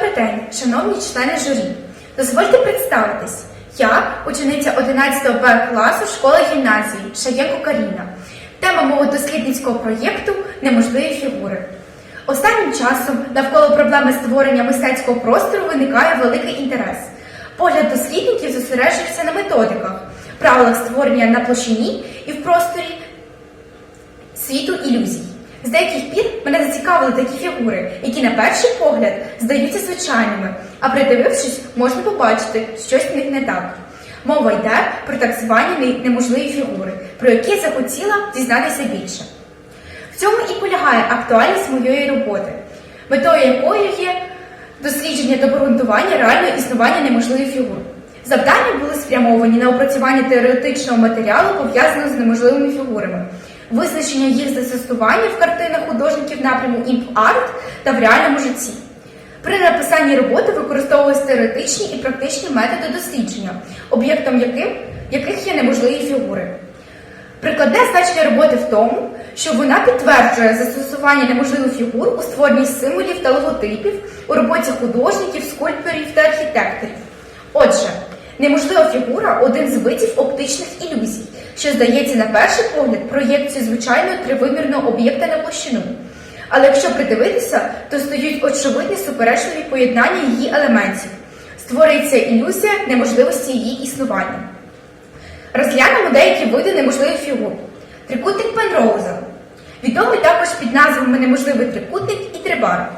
Добрий день, шановні члени журі. Дозвольте представитись. Я учениця 11 Б класу школи гімназії Шаєнко Каріна. Тема мого дослідницького проєкту неможливі фігури. Останнім часом навколо проблеми створення мистецького простору виникає великий інтерес. Погляд дослідників зосереджується на методиках, правилах створення на площині і в просторі світу ілюзій. З деяких пір мене зацікавили такі фігури, які на перший погляд здаються звичайними, а придивившись, можна побачити, щось в них не так. Мова йде про так звані неможливі фігури, про які я захотіла дізнатися більше. В цьому і полягає актуальність моєї роботи, метою якої є дослідження та обґрунтування реального існування неможливих фігур. Завдання були спрямовані на опрацювання теоретичного матеріалу, пов'язаного з неможливими фігурами, визначення їх застосування в картинах художників напряму імп-арт та в реальному житті. При написанні роботи використовувалися теоретичні і практичні методи дослідження, об'єктом яким, яких є неможливі фігури. Прикладне значення роботи в тому, що вона підтверджує застосування неможливих фігур у створенні символів та логотипів у роботі художників, скульпторів та архітекторів. Отже, неможлива фігура один з видів оптичних ілюзій, що здається на перший погляд проєкцією звичайного тривимірного об'єкта на площину. Але якщо придивитися, то стають очевидні суперечливі поєднання її елементів. Створюється ілюзія неможливості її існування. Розглянемо деякі види неможливих фігур. Трикутник Пенроуза. Відомий також під назвами Неможливий трикутник і трибар.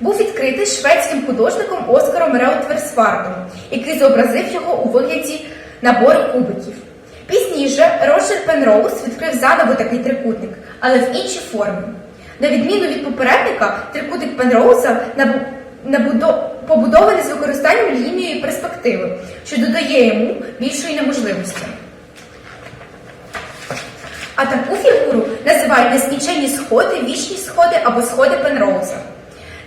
Був відкритий шведським художником Оскаром Реутверсвардом, який зобразив його у вигляді набору кубиків. Пізніше Роджер Пенроуз відкрив заново такий трикутник, але в іншій формі. На відміну від попередника, трикутник Пенроуза побудований з використанням лінії перспективи, що додає йому більшої неможливості. А таку фігуру називають нескінченні сходи, вічні сходи або сходи Пенроуза.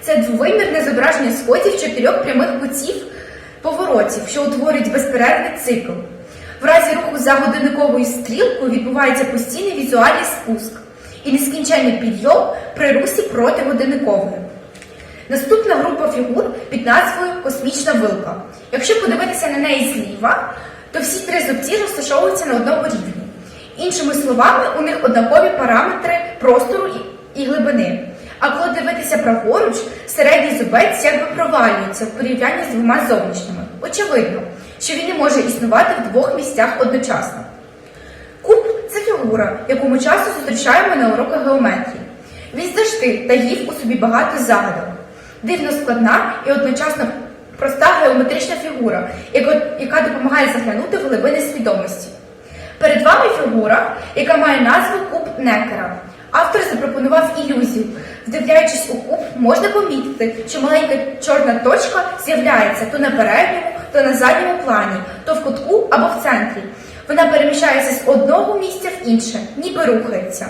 Це двовимірне зображення сходів чотирьох прямих кутів поворотів, що утворюють безперервний цикл. В разі руху за годинниковою стрілкою відбувається постійний візуальний спуск і нескінченний підйом при русі проти годинникової. Наступна група фігур під назвою Космічна вилка. Якщо подивитися на неї зліва, то всі три зубці розташовуються на одному рівні. Іншими словами, у них однакові параметри простору і глибини. А коли дивитися праворуч, середній зубець якби провалюється в порівнянні з двома зовнішніми. Очевидно, що він не може існувати в двох місцях одночасно. Куб це фігура, яку ми часто зустрічаємо на уроках геометрії. Він завжди таїв у собі багато загадок. Дивно складна і одночасно проста геометрична фігура, яка, допомагає заглянути в глибини свідомості. Перед вами фігура, яка має назву куб Некера. Автор запропонував ілюзію. Вдивляючись у куб, можна помітити, що маленька чорна точка з'являється то на передньому, то на задньому плані, то в кутку або в центрі. Вона переміщається з одного місця в інше, ніби рухається.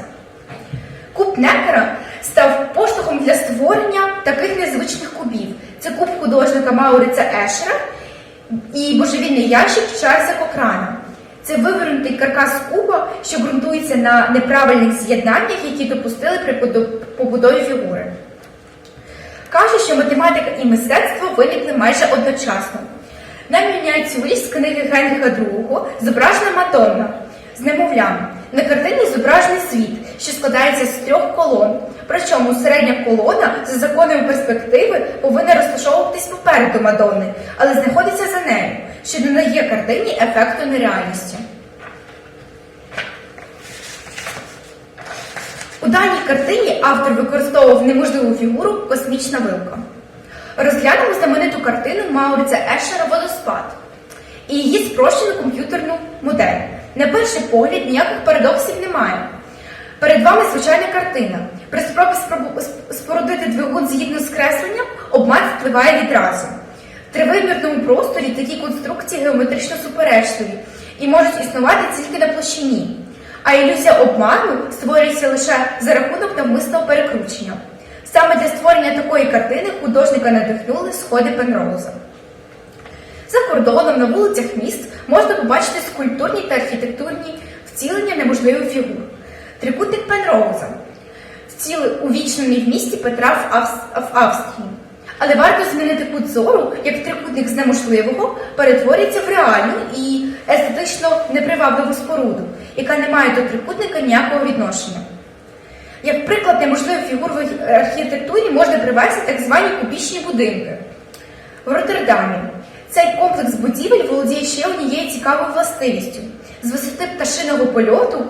Куб Некера став поштовхом для створення таких незвичних кубів. Це куб художника Мауриця Ешера і божевільний ящик Чарльза Кокрана. Це вивернутий каркас куба, що ґрунтується на неправильних з'єднаннях, які допустили при побудові фігури. Каже, що математика і мистецтво виникли майже одночасно. На мініатюрі з книги Генріха II зображена Мадонна з немовлям. На картині зображений світ, що складається з трьох колон. Причому середня колона за законами перспективи повинна розташовуватись попереду Мадонни, але знаходиться за нею, що додає картині ефекту нереальності. У даній картині автор використовував неможливу фігуру космічна вилка. Розглянемо знамениту картину Мауриця Ешера Водоспад і її спрощену комп'ютерну модель. На перший погляд ніяких парадоксів немає. Перед вами звичайна картина. При спробі спорудити двигун згідно з кресленням, обман впливає відразу. Тривимірному просторі такі конструкції геометрично суперечливі і можуть існувати тільки на площині. А ілюзія обману створюється лише за рахунок навмисного перекручення. Саме для створення такої картини художника надихнули сходи Пенроуза. За кордоном на вулицях міст можна побачити скульптурні та архітектурні вцілення неможливих фігур. Трикутник Пенроуза вціли увічнений в місті Петра в Австрії. Але варто змінити кут зору, як трикутник з неможливого перетворюється в реальну і естетично непривабливу споруду, яка не має до трикутника ніякого відношення. Як приклад неможливих фігур в архітектурі можна привести так звані кубічні будинки. В Роттердамі цей комплекс будівель володіє ще однією цікавою властивістю. З висоти пташиного польоту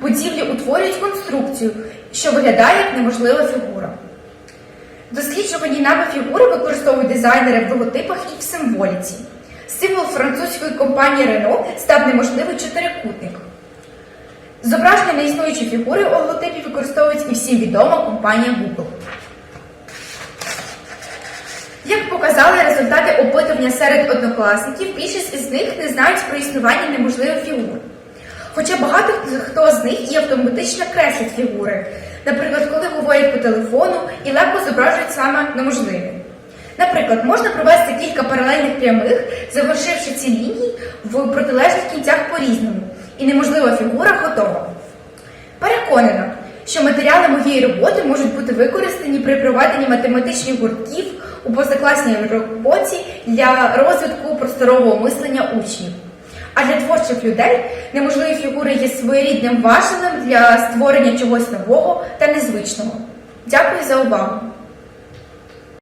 будівлі утворюють конструкцію, що виглядає як неможлива фігура. Досліджувані нами фігури використовують дизайнери в логотипах і в символіці. Символ французької компанії Renault став неможливий чотирикутник. Зображення неіснуючої фігури у логотипі використовують і всім відома компанія Google. Як показали результати опитування серед однокласників, більшість із них не знають про існування неможливих фігур. Хоча багато хто з них і автоматично креслять фігури, наприклад, коли говорять по телефону і легко зображують саме неможливе. Наприклад, можна провести кілька паралельних прямих, завершивши ці лінії в протилежних кінцях по-різному, і неможлива фігура готова. Переконана, що матеріали моєї роботи можуть бути використані при проведенні математичних гуртків у позакласній роботі для розвитку просторового мислення учнів. А для творчих людей неможливі фігури є своєрідним важелем для створення чогось нового та незвичного. Дякую за увагу!